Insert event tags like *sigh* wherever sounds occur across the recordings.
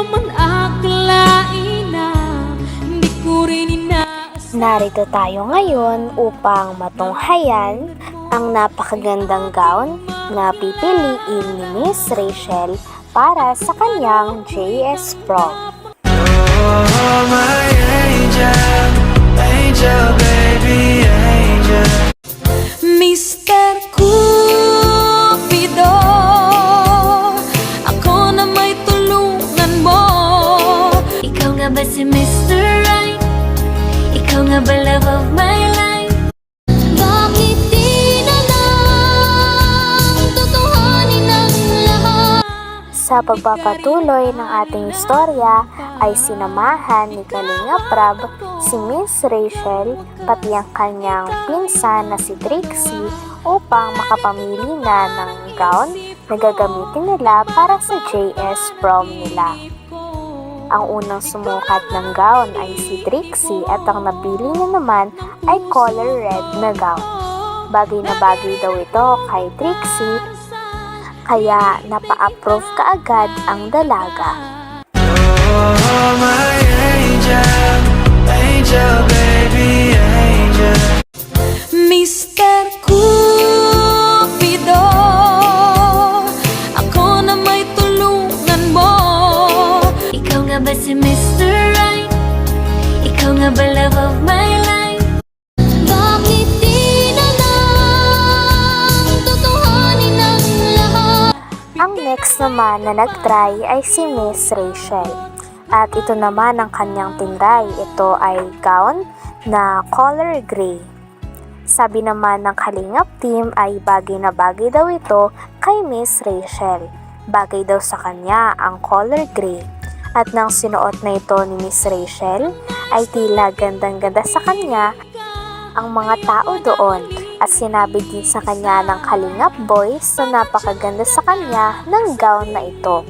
naman akalain na Hindi ko rin inaas Narito tayo ngayon upang matunghayan ang napakagandang gown na pipiliin ni Miss Rachel para sa kanyang JS Prom. Oh, my angel, angel, baby, angel. Of my life? Bakit di na Tutuhanin ang lahat? Sa pagpapatuloy ng ating istorya ay sinamahan ni Kalinga Prab si Miss Rachel pati ang kanyang pinsan na si Trixie upang makapamili na ng gown na gagamitin nila para sa JS prom nila. Ang unang sumukat ng gown ay si Trixie at ang napili niya naman ay color red na gown. Bagay na bagay daw ito kay Trixie kaya napa-approve kaagad ang dalaga. Oh, my angel, angel, baby, naman na nag-try ay si Miss Rachel. At ito naman ang kanyang tinry. Ito ay gown na color gray. Sabi naman ng Kalingap team ay bagay na bagay daw ito kay Miss Rachel. Bagay daw sa kanya ang color gray. At nang sinuot na ito ni Miss Rachel, ay tila gandang-ganda sa kanya ang mga tao doon at sinabi din sa kanya ng Kalingap Boys na napakaganda sa kanya ng gown na ito.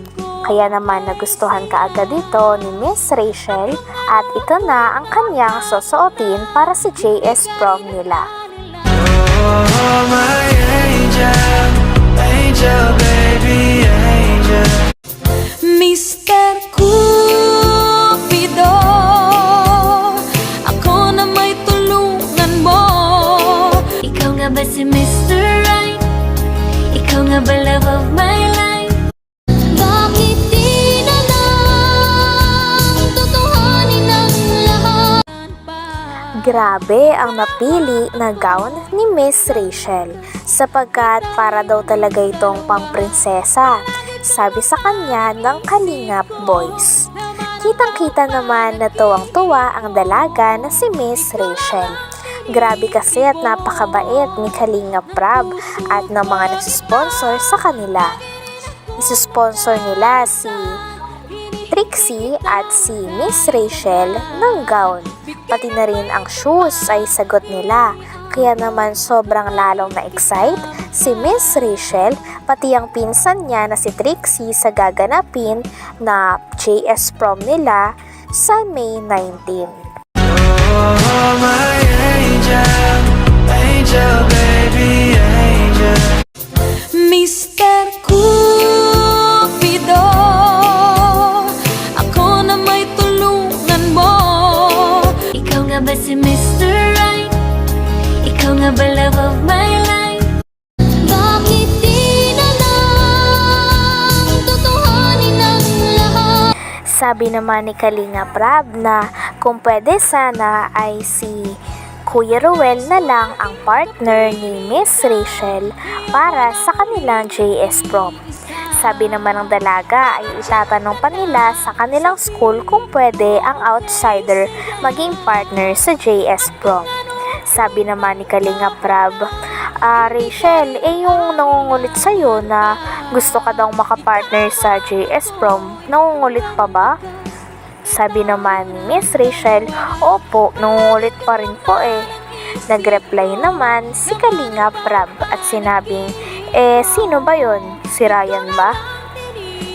Kaya naman nagustuhan kaagad ito ni Miss Rachel at ito na ang kanyang susuotin para sa JS prom nila. Oh, my angel, angel, baby, angel. Mr. Grabe ang napili na gown ni Miss Rachel sapagkat para daw talaga itong pangprinsesa, sabi sa kanya ng Kalingap Boys. Kitang-kita naman na tuwang-tuwa ang dalaga na si Miss Rachel. Grabe kasi at napakabait ni Kalingap Prab at ng mga nagsisponsor sa kanila. Isusponsor nila si Trixie at si Miss Rachel ng gown. Pati na rin ang shoes ay sagot nila. Kaya naman sobrang lalong na-excite si Miss Rachel pati ang pinsan niya na si Trixie sa gaganapin na JS prom nila sa May 19. Oh, my angel, angel, Sabi naman ni Kalinga Prab na kung pwede sana ay si Kuya Ruel na lang ang partner ni Miss Rachel para sa kanilang JS prom. Sabi naman ng dalaga ay itatanong pa nila sa kanilang school kung pwede ang outsider maging partner sa JS prom. Sabi naman ni Kalinga Prab, ah Rachel, eh yung nangungulit sa'yo na gusto ka daw makapartner sa JS prom, nangungulit pa ba? Sabi naman ni Miss Rachel, opo, nangungulit pa rin po eh. Nagreply naman si Kalinga Prab at sinabing, eh sino ba yon? Si Ryan ba?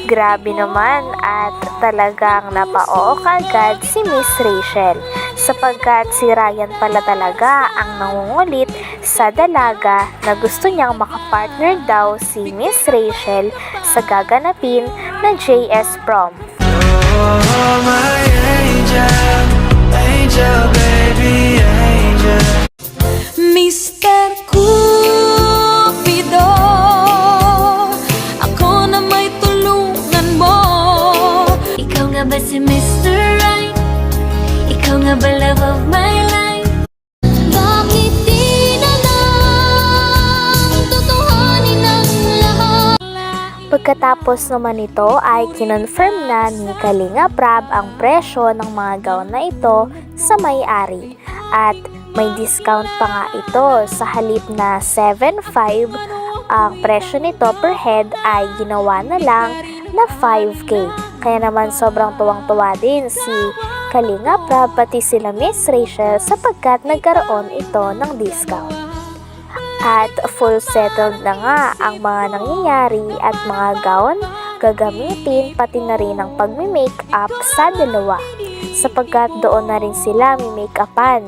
Grabe naman at talagang napaoo kaagad si Miss Rachel sapagkat si Ryan pala talaga ang nangungulit sa dalaga na gusto niyang makapartner daw si Miss Rachel sa gaganapin na JS Prom. Oh, my angel, angel, baby, angel. Mr. Cupido Pagkatapos naman ito ay kinonfirm na ni Kalinga Prab ang presyo ng mga gown na ito sa may-ari. At may discount pa nga ito sa halip na 7.5 ang presyo nito per head ay ginawa na lang na 5K. Kaya naman sobrang tuwang-tuwa din si Kalinga Prab pati sila Miss Rachel sapagkat nagkaroon ito ng discount. At full settled na nga ang mga nangyayari at mga gown gagamitin pati na rin ang pagme-make up sa dalawa sapagkat doon na rin sila mi-make-upan.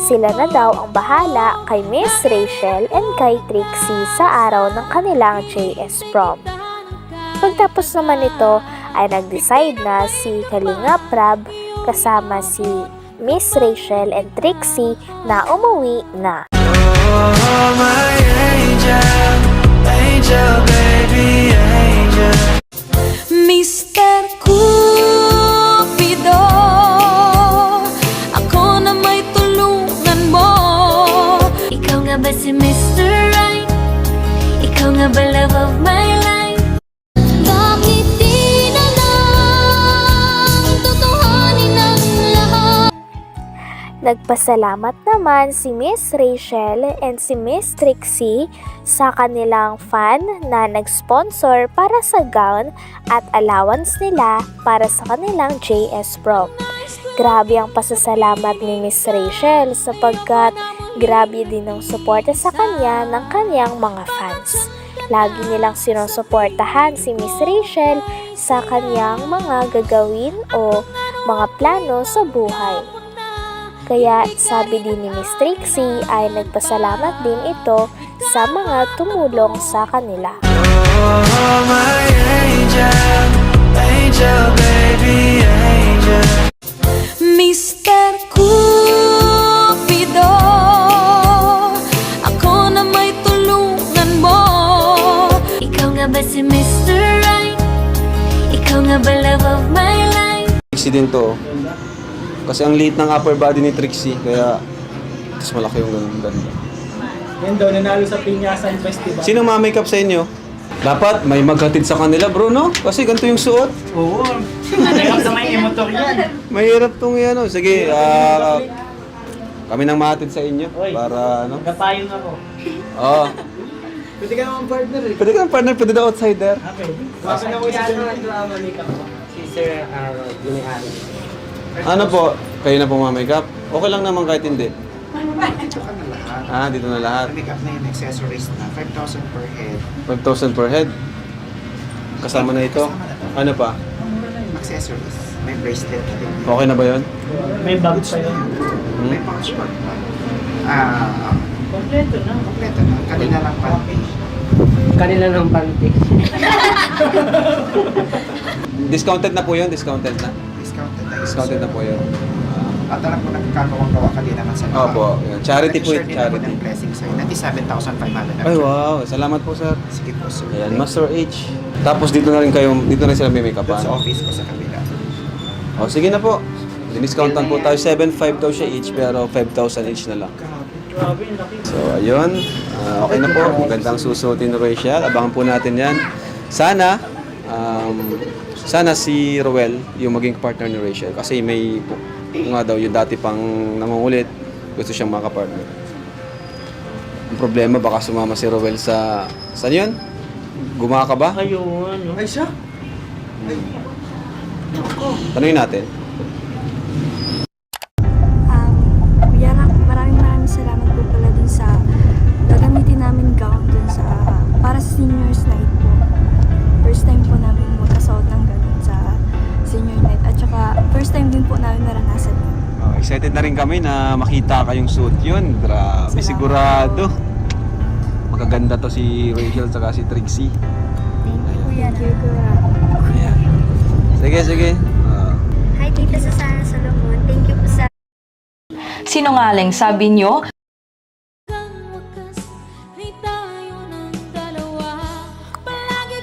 Sila na daw ang bahala kay Miss Rachel and kay Trixie sa araw ng kanilang JS prom. Pagtapos naman ito ay nag-decide na si Kalinga Prab kasama si Miss Rachel and Trixie na umuwi na. Oh, my angel, angel, baby, angel. Mr. Cupido Nagpasalamat naman si Miss Rachel and si Miss Trixie sa kanilang fan na nag-sponsor para sa gown at allowance nila para sa kanilang JS prom. Grabe ang pasasalamat ni Miss Rachel sapagkat grabe din ang suporta sa kanya ng kanyang mga fans. Lagi nilang sinusuportahan si Miss Rachel sa kanyang mga gagawin o mga plano sa buhay. Kaya sabi din ni Miss Trixie ay nagpasalamat din ito sa mga tumulong sa kanila. Oh, my angel, angel, baby, angel. Mr. Cupido Ako na may tulungan mo Ikaw nga ba si Mr. Right? Ikaw nga ba love of my life? Trixie din to. Kasi ang liit ng upper body ni Trixie, kaya mas malaki yung ganun ganda. Yan daw, nanalo sa Pinyasan Festival. Sino ma-makeup sa inyo? Dapat may maghatid sa kanila, bro, no? Kasi ganito yung suot. Oo. Kaya sa may emotor yan. Mahirap tong yan, no? Sige, ah... kami nang mahatid sa inyo Oy. para, ano? Nagapayong ako. Oo. Pwede ka naman partner eh. Pwede ka ng partner, pwede daw outsider. Okay. Tawagan ako sa Si Sir Harold, yung may-ari. Ano po? Kayo na po ma-makeup? Okay lang naman kahit hindi. Ah, dito na lahat. Make up na yung accessories na 5,000 per head. 5,000 per head. Kasama na ito. Ano pa? Accessories. May bracelet na din. Okay na ba yon? May bag pa yun. May pouch bag pa. Ah, Kompleto na. kompleto na. Kanina lang pa. Kanila ng panty. *laughs* Discounted na po yun, discounted na. Discounted na yun. Discounted na po yun. At alam ko nagkakawang-gawa ka din naman sa Opo, yun. Charity po Nag-share yun, din charity. ng blessing sa'yo. Nati 7,500. Ay, wow. Salamat po, sir. Sige po, sir. Ayan, Master H. Tapos dito na rin kayo, dito na rin sila may make-up. Doon sa office ko sa kabila. O, sige na po. Diniscountan po tayo. 7,500 daw siya each, pero 5,000 each na lang. So, ayun. Ah, okay na po. Magandang susuotin ni Rachel. Abangan po natin yan. Sana, um, sana si Roel yung maging partner ni Rachel. Kasi may, nga daw, yung dati pang nangungulit, gusto siyang makapartner. Ang problema, baka sumama si Roel sa, saan yun? Gumawa ka ba? Kayo, ano? Ay, siya? Tanungin natin. Excited na rin kami na makita kayong suit yun. Grabe, sigurado. Magaganda to si Rachel saka si Trixie. Thank you, Kuya. Sige, sige. Hi, Tita Susana Solomon. Thank you po sa Sinungaling, sabi nyo,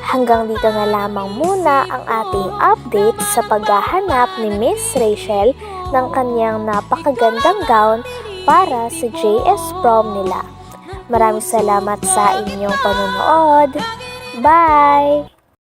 Hanggang dito na lamang muna ang ating update sa paghahanap ni Miss Rachel ng kanyang napakagandang gown para sa JS prom nila. Maraming salamat sa inyong panonood. Bye!